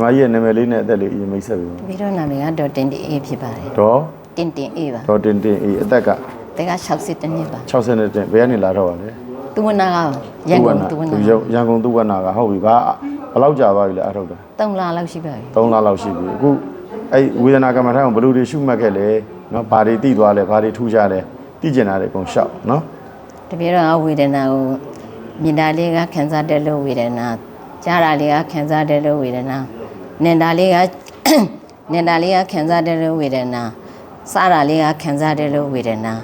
မကြီးရဲ့နာမည်လေးနဲ့အသက်လေးအရင်မိတ်ဆက်ပြီးပါပြီးတော့နာမည်ကတော့တင်တင်အေးဖြစ်ပါတယ်ဒေါ်တင်တင်အေးပါဒေါ်တင်တင်အေးအသက်ကတက60တနည်းပါ60နဲ့တင်ဘယ်ကနေလာတော့ပါလဲသူဝနာကရန်ကုန်သူဝနာသူရန်ကုန်သူဝနာကဟုတ်ပြီဘာဘယ်လောက်ကြာသွားပြီလဲအထုတ်တာ3လလောက်ရှိပါပြီ3လလောက်ရှိပြီအခုအဲ့ဝေဒနာကမ္မထာကိုဘယ်လိုတွေရှုမှတ်ခဲ့လဲနော်ဘာတွေသိသွားလဲဘာတွေထူးခြားလဲသိကျင်တာတွေအကုန်ရှောက်နော်တပြည့်တော့ဝေဒနာကိုမြင်တာလေးကခံစားတဲ့လို့ဝေဒနာကြားတာလေးကခံစားတဲ့လို့ဝေဒနာ နင်တာလေးကနင်တာလေးကခံစားတဲ့လို့ဝေဒနာစားတာလေးကခံစားတဲ့လို့ဝေဒနာ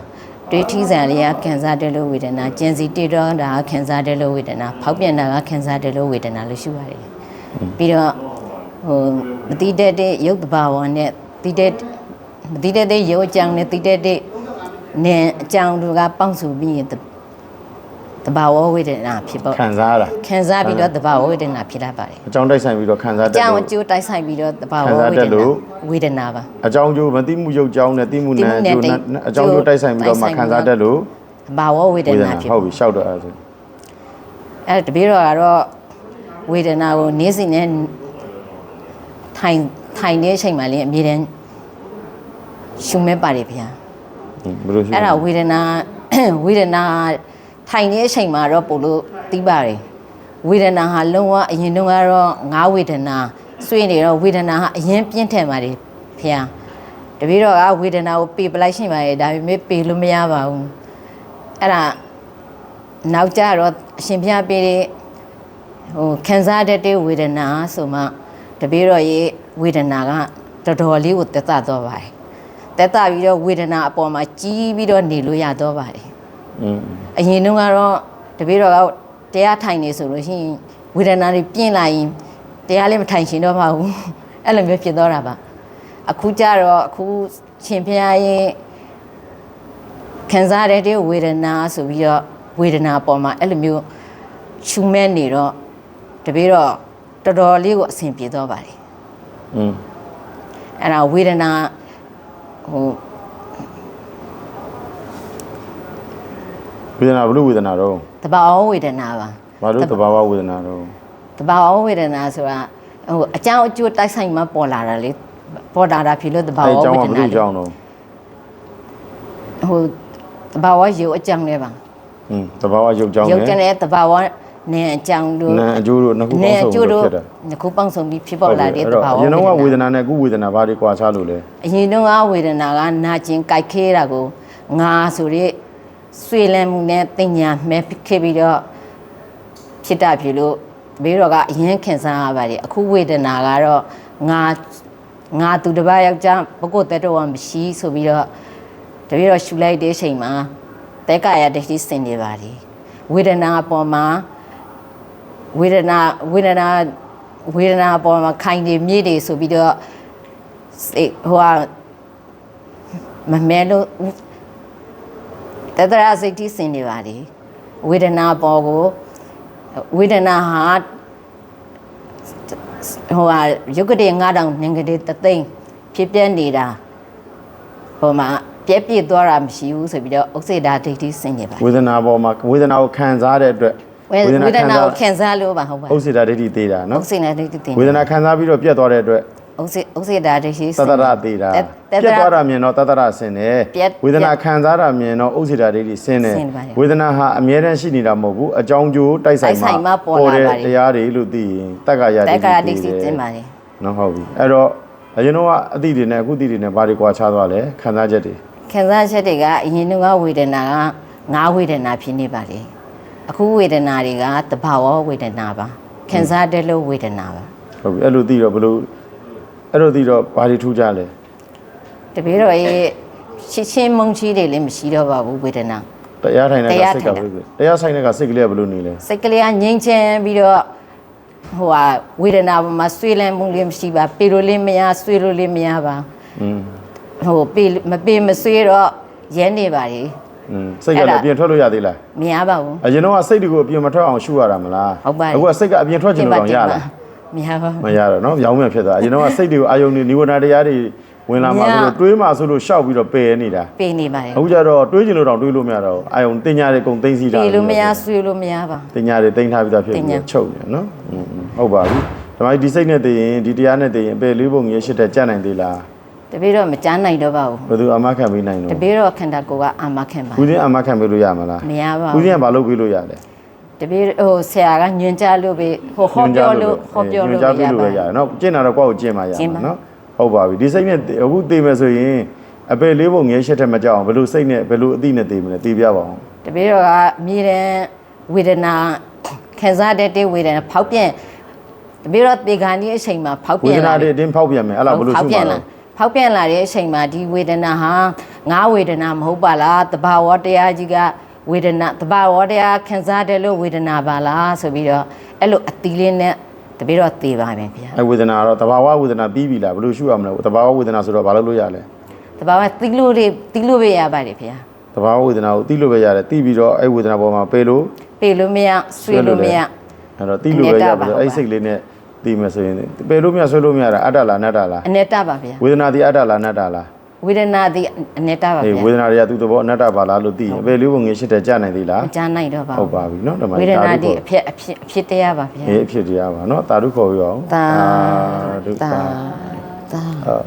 တွေးထီးစံလေးကခံစားတဲ့လို့ဝေဒနာကျင်စီတေတော့တာကခံစားတဲ့လို့ဝေဒနာဖောက်ပြန်တာကခံစားတဲ့လို့ဝေဒနာလို့ရှိပါတယ်ပြီးတော့ဟိုမတိတဲ့တဲ့ရုပ်တဘာဝနဲ့တိတဲ့မတိတဲ့တဲ့ရုပ်အကြောင်းနဲ့တိတဲ့တဲ့နင်အကြောင်းတို့ကပေါင်းစုပြီးရင် တတဘာဝဝေဒနာဖြစ်ပေါ့ခံစားရတာခံစားပြီးတော့တဘာဝဝေဒနာဖြစ်လာပါတယ်အကြောင်းတိုက်ဆိုင်ပြီးတော့ခံစားအတတ်ကြောင်းလို့အကျိုးတိုက်ဆိုင်ပြီးတော့တဘာဝခံစားဝေတဒတ်လို့နာဝေဒနာပါအကြောင်းကျိုးမသိမှုရုပ်ကြောင်းနဲ့သိမှုနဲ့အကျိုးနဲ့သိမှုနဲ့အကြောင်းကျိုးတိုက်ဆိုင်ပြီးတော့မှခံစားတတ်လို့တဘာဝဝေဒဝေဒနာနာဖြစ်ဟုတ်ပြီရှောက်တော့အဲ့ဒါဆိုအဲ့ဒါတပည့်တော်ကတော့ဝေဒနာကိုနေ့စဉ်နဲ့ထိုင်ထိုင်တဲ့အချိန်မှလည်းအမြဲတမ်းရှုမဲ့ပါတယ်ဗျာဟင်းဘယ်လိုရှိအဲ့ဒါဝေဒနာဝေဒနာ ထိုင်နေတဲ့အချိန်မှာတော့ပို့လို့သိပါတယ်ဝေဒနာဟာလုံးဝအရင်တုန်းကတော့ငါးဝေဒနာဆွေးနေတော့ဝေဒနာဟာအရင်ပြင်းထန်ပါတယ်ဖေဟာတပည့်တော်ကဝေဒနာကိုပေပလိုက်ရှင်ပါရဲ့ဒါပေမဲ့ပေလို့မရပါဘူးအဲ့ဒါနောက်ကြတော့အရှင်ဘုရားပေးတဲ့ဟိုခံစားတတ်တဲ့ဝေဒနာဆိုမှတပည့်တော်ရဲ့ဝေဒနာကတော်တော်လေးကိုတက်သတော့ပါတယ်တက်သပြီးတော့ဝေဒနာအပေါ်မှာကြီးပြီးတော့နေလို့ရတော့ပါတယ်อืม အရင်တုန်းကတော့တပည့်တော်ကတရားထိုင်နေဆိုလို့ရှိရင်ဝေဒနာတွေပြင်းလာရင်တရားလည်းမထိုင်ရှင်တော့ပါဘူးအဲ့လိုမျိုးဖြစ်တော့တာပါအခုကျတော့အခုရှင်ဖျားရင်ခံစားရတဲ့ဝေဒနာဆိုပြီးတော့ဝေဒနာပေါ်မှာအဲ့လိုမျိုးရှူမဲ့နေတော့တပည့်တော့တော်တော်လေးကိုအဆင်ပြေတော့ပါတယ်อืมအဲ့ဒါဝေဒနာဟို ဝေဒနာဘယ်လိုဝေဒနာတော့တဘာဝဝေဒနာပါဘာလို့သဘာဝဝေဒနာတော့တဘာဝဝေဒနာဆိုတာဟိုအကြောင်းအကျိုးတိုက်ဆိုင်မှပေါ်လာတာလေပေါ်လာတာဖြစ်လို့တဘာဝအဲ့ဝေအကြောင်းကဒဘယ်နာလိုလေကြောင်းတော့ဟိုတဘာဝရုပ်အကြောင်းလေးပါอืมသဘာဝရုပ်ကြောင်းရုပ်ကျနဲ့တဲ့တဘာဝနဲ့အကြောင်းတို့နာအကျိုးတို့နှစ်ခုနဲ့ပေါင်းအစုံကျိုးလို့တို့ဖြစ်တာနှစ်ခုပေါင်းစုံပြီးဖြစ်ပေါ်လာတဲ့အဲ့တတော့ဘာဝအဝေရင်ဒတော့ကဝေဒနာနာနဲ့အခုဝေဒနာဘာတွေကွာခြားလို့လဲအရင်တော့ကဝေဒနာကနာကျင်ကြိုက်ခဲတာကိုငါဆိုရဲ ဆွေလန်းမှုနဲ့တင်ညာမဲဖြစ်ပြီးတော့ဖြစ်တာဖြစ်လို့ဘေးတော့ကအရင်ခင်စားရပါတယ်အခုဝေဒနာကတော့ငါငါသူတစ်ပါးယောက်ျားပုဂ္ဂိုလ်တက်တော့မရှိဆိုပြီးတော့တပည့်တော့ရှူလိုက်တဲ့အချိန်မှာတဲကာယဒိဋ္ဌိစင်နေပါတယ်ဝေဒနာအပေါ်မှာဝေဒနာဝေဒနာဝေဒနာအပေါ်မှာခိုင်နေမြေတွေဆိုပြီးတော့စိတ်ဟိုဟာမမဲလို့ တတရာစိတ်ထိစင်နေပါတယ်ဝေဒနာပေါ်ကိုဝေဒနာဟာဟိုဟာယုတ်ကတိ9000ငင်္ဂတိတသိန်းဖြစ်ပြနေတာဟိုမှာပြက်ပြစ်သွားတာမရှိဘူးဆိုပြီးတော့ဥစ္စေတာဒိဋ္ဌိစင်နေပါတယ်ဝေဒနာပေါ်မှာဝေဒနာကိုခံစားတဲ့အတွက်ဝေဝေဒနာကိုခံစားလို့ပါဟုတ်ပါဥစ္စေတာဒိဋ္ဌိသေးတာဥနော်စ္စေနာဒိဋ္ဌိတင်ဝေဒနာခံစားပြီးတော့ပြတ်သွားတဲ့အတွက် ဥစ္စေဥစ္စေတာဒိဋ္ဌိသတ္တရသေးတာတတပြတ်ရသွားတာမြင်တော့သတ္တရဆင်းတယ်ပြတ်ဝေဒနာခံစားတာမြင်တော့ဥစ္စေတာဒိဋ္ဌိဆင်းတယ်ဆင်းပါတယ်ဝေဒနာဟာအမြဲတမ်းရှိနေတာမဟုတ်ဘူးအကြောင်းကျိုးတိုက်ဆိုင်တိုက်ဆိုင်မှမှာပေါ်လာပါတယ်တရားတွေလို့သိရင်တက္ကရာဒိဋ္ဌိတက္ကရာဒိဋ္ဌိသိတယ်တင်ပါတယ်နော်ဟုတ်ပြီအဲ့တော့အရင်တော့ကအသည့်တွေနဲ့အခုသည့်တွေနဲ့ဘာတွေကွာခြားသွားလဲခံစားချက်တွေခံစားချက်တွေကအရင်ကဝေဒနာကငါးဝေဒနာဖြစ်နေပါလေအခုဝေဒနာတွေကတဘာဝဝေဒနာပါခံစားတဲ့လို့ဝေဒနာပါဟုတ်ပြီအဲ့လိုသိတော့ဘယ်လို အဲ့လိုသိတော့ဘာတွေထူးကြလဲ တပည့်တော်ရဲ့ချစ်ချင်းမုန်းချီးတွေလည်းမရှိတော့ပါဘူးဝေဒနာ တရားထိုင်တဲ့က တရား စိတ် ထို က င် ဘ တာ ယ်လိုလဲတရားဆိုင်တဲ့ကစိတ်ကလေးကဘယ်လိုနေလဲ စိတ်ကလေးကငြိမ်ချမ်းပြီးတော့ဟိုဟာဝေဒနာပေါ်မှာဆွေးလန်းမှုလည်းမရှိပါပေလို့လည်းမရဆွေးလို့လည်းမရပါ อืม ဟိုပေမပေမဆွေးတော့ရဲနေပါလေ อืมစိတ်က အဲ့ လည်း ဒါ အပြင်ထွက်လို့ရသေးလား မရပါဘူး အရင်တော့ကစိတ်တွေကိုအပြင်မထွက်အောင်ရှုရတာမလား ဟုတ်ပါတယ် အခုကစိတ်ကအပြင်ထွက်ချင်လို့တော့ရလား မရပါ မ ဘူး ရတော့เนาะရောင်းမြန်ဖြစ်သွားအရင်တော့ကစိတ်တွေကိုအာယုန်တွေနိဝရဏတရားတွေဝင်လာမှဆိုလို့တွေးမှဆိုလို့ရှောက်ပြီးတော့ပယ်နေတာ ပေနေပါတယ် အခုကျတော့တွေးချင်လို့တော့တွေးလို့မရတော့ဘူးအာယုန်တင်ညာတွေကုန်သိမ့်စီတာ ပေလို့မရဆွေးလို့မရပါ တင်ညာတွေတင်ထားပြီးသားဖြစ် တင် ပြီး ညာ တော့ချုပ်နေเนาะอืมอืมဟုတ်ပါပြီ ဓမ္မကြီးဒီစိတ်နဲ့တည်ရင်ဒီတရားနဲ့တည်ရင်အပေလေးပုံငယ်ရှစ်တဲ့ကြက်နိုင်သေးလား တပည့်တော့မကြမ်းနိုင်တော့ပါဘူး ဘယ်သူအမခံပေးနိုင် တ လို့ ပည့်တော့ခန္ဓာကိုယ်ကအာမခံပါ ဦးဇင်းအမခံပေးလို့ရမလား မရပါ ဦး ဘူး ဇင်းကဘာလုပ်ပေးလို့ရလဲ တပည့်ဟိုဆရာကညွှန်ကြားလို့ပဲဟိုဟောပြောလို့ဟောပြောလို့ညွှန်ကြားရပေးလို့ပါပဲရတယ်နော်ကျင့်တာတော့ကိုယ့်ကိုကျင့်မှရကျင့်မှာပါနော်ဟုတ်ပါပြီဒီစိတ်နဲ့အခုတည်မယ်ဆိုရင်အပေလေးပုံငယ်ရှစ်တဲ့မကြောက်အောင်ဘယ်လိုစိတ်နဲ့ဘယ်လိုအတိနဲ့တည်မလဲတည်ပြပါအောင်တပည့်တော့ကမြေတဲ့ဝေဒနာခံစားတဲ့တဲ့ဝေဒနာဖောက်ပြန်တပည့်တော့ဒီကံဒီအချိန်မှာဖောက်ဝေပြန်ဒနာလာတွေအတင်းဖောက်ပြန်မယ်အဲ့လားဘယ်လိုဖောရှိက်မှာပြန်လဲလာဖောက်ပြန်လာတဲ့အချိန်မှာဒီဝေဒနာဟာငါဝေဒနာမဟုတ်ပါလားတဘာဝတရားကြီးက ဝေဒနာတဘာဝတရားခံစားတယ်လို့ဝေဒနာပါလားဆိုပြီးတော့အဲ့လိုအတီးလေးနဲ့တပည့်တော့သိပါမယ်ဗျာအဲဝေဒနာကတော့တဘာဝဝေဒနာပြီးပြီလားဘယ်လိုရှုရမလဲတဘာဝဝေဒနာဆိုတော့ဘာလုပ်လို့ရလဲတဘာဝတီးလို့တွေတီးလို့ပဲရပါတယ်ဗျာတဘာဝဝေဒနာကိုသိလို့ပဲရတယ်သိပြီးတော့အဲဝေဒနာပေါ်မှာပေလို့ပေလို့မရဆွေးလို့မရအဲ့တော့သိလို့ပဲရပြီးတော့အဲ့စိတ်လေးနဲ့သိမယ်ဆိုရင်ပေလို့မရဆွဲလို့မရတာအတ္တလားအနတ္တလားအနတ္တပါဗျာဝေဒနာဒီအတ္တလားအနတ္တလား ဝေဒနာဒီအနတ္တပါ အေး ဗျာ ဝေဒနာတွေကသူ့သဘောအနတ္တပါလားလို့သိရင်အပေလေးပုံငယ်ရှစ်တဲ့ကြနိုင်သေးလား မကြားနိုင်တော့ပါ ဟုတ်ပါပြီเนาะဓမ္မ ဝေဒ ကြီး နာဒီ ဓု အဖြစ်အဖြစ်အဖြစ်တရားပါဗျာ အေးအဖြစ်တရားပါเนาะတာဓုခေါ်ပြီးအောင် သာ ဓု သာသာ အာ